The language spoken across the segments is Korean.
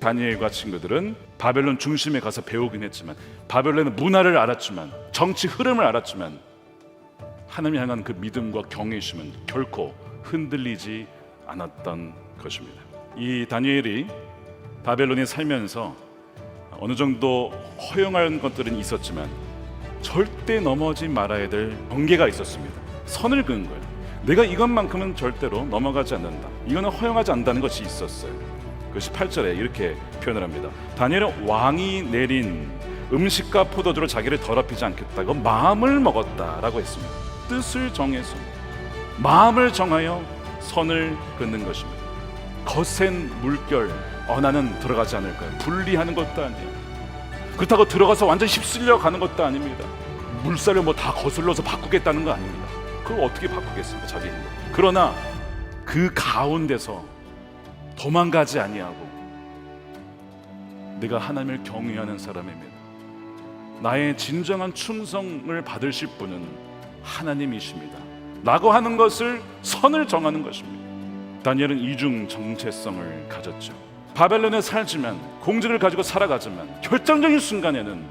다니엘과 친구들은 바벨론 중심에 가서 배우긴 했지만 바벨론의 문화를 알았지만 정치 흐름을 알았지만 하나님 향한 그 믿음과 경외심은 결코 흔들리지 않았던 것입니다. 이 다니엘이 바벨론에 살면서 어느 정도 허용한 것들은 있었지만 절대 넘어지 말아야 될 경계가 있었습니다. 선을 그은 거예요. 내가 이것만큼은 절대로 넘어가지 않는다. 이거는 허용하지 않는다는 것이 있었어요. 그것이 8절에 이렇게 표현을 합니다. 다니엘은 왕이 내린 음식과 포도주로 자기를 더럽히지 않겠다고 마음을 먹었다라고 했습니다. 뜻을 정해서 마음을 정하여 선을 긋는 것입니다. 거센 물결 어 나는 들어가지 않을 거야. 분리하는 것도 아니에요. 그렇다고 들어가서 완전 휩쓸려 가는 것도 아닙니다. 물살을 뭐 다 거슬러서 바꾸겠다는 거 아닙니다. 그걸 어떻게 바꾸겠습니까, 자기. 그러나 그 가운데서 도망가지 아니하고 내가 하나님을 경외하는 사람입니다. 나의 진정한 충성을 받으실 분은 하나님이십니다. 라고 하는 것을 선을 정하는 것입니다. 다니엘은 이중 정체성을 가졌죠. 바벨론에 살지만 공직을 가지고 살아가지만 결정적인 순간에는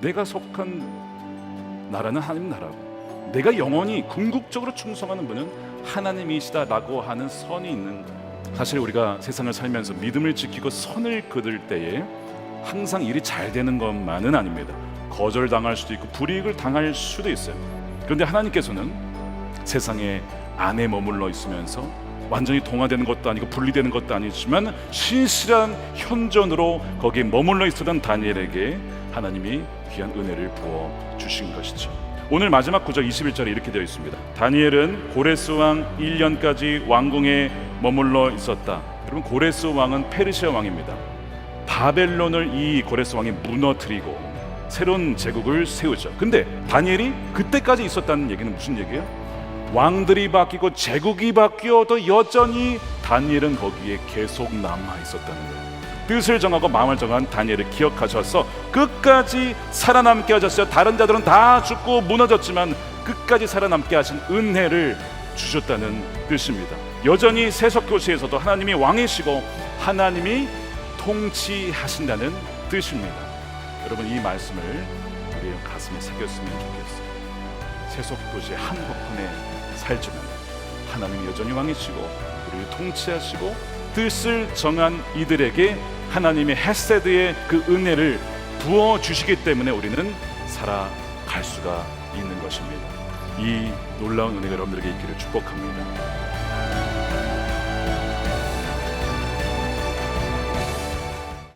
내가 속한 나라는 하나님 나라고 내가 영원히 궁극적으로 충성하는 분은 하나님이시다라고 하는 선이 있는 거예요. 사실 우리가 세상을 살면서 믿음을 지키고 선을 그을 때에 항상 일이 잘 되는 것만은 아닙니다. 거절당할 수도 있고 불이익을 당할 수도 있어요. 그런데 하나님께서는 세상에 안에 머물러 있으면서 완전히 동화되는 것도 아니고 분리되는 것도 아니지만 신실한 현존으로 거기에 머물러 있었던 다니엘에게 하나님이 귀한 은혜를 부어 주신 것이죠. 오늘 마지막 구절 21절에 이렇게 되어 있습니다. 다니엘은 고레스 왕 1년까지 왕궁에 머물러 있었다. 여러분 고레스 왕은 페르시아 왕입니다. 바벨론을 이 고레스 왕이 무너뜨리고 새로운 제국을 세우죠. 근데 다니엘이 그때까지 있었다는 얘기는 무슨 얘기예요? 왕들이 바뀌고 제국이 바뀌어도 여전히 다니엘은 거기에 계속 남아 있었다는 거예요. 뜻을 정하고 마음을 정한 다니엘을 기억하셔서 끝까지 살아남게 하셨어요. 다른 자들은 다 죽고 무너졌지만 끝까지 살아남게 하신 은혜를 주셨다는 뜻입니다. 여전히 세속교시에서도 하나님이 왕이시고 하나님이 통치하신다는 뜻입니다. 여러분 이 말씀을 우리의 가슴에 새겼으면 좋겠어요. 세속도시 한 부분에 살지만 하나님이 여전히 왕이시고 우리를 통치하시고 뜻을 정한 이들에게 하나님의 헤세드의 그 은혜를 부어 주시기 때문에 우리는 살아갈 수가 있는 것입니다. 이 놀라운 은혜가 여러분들에게 있기를 축복합니다.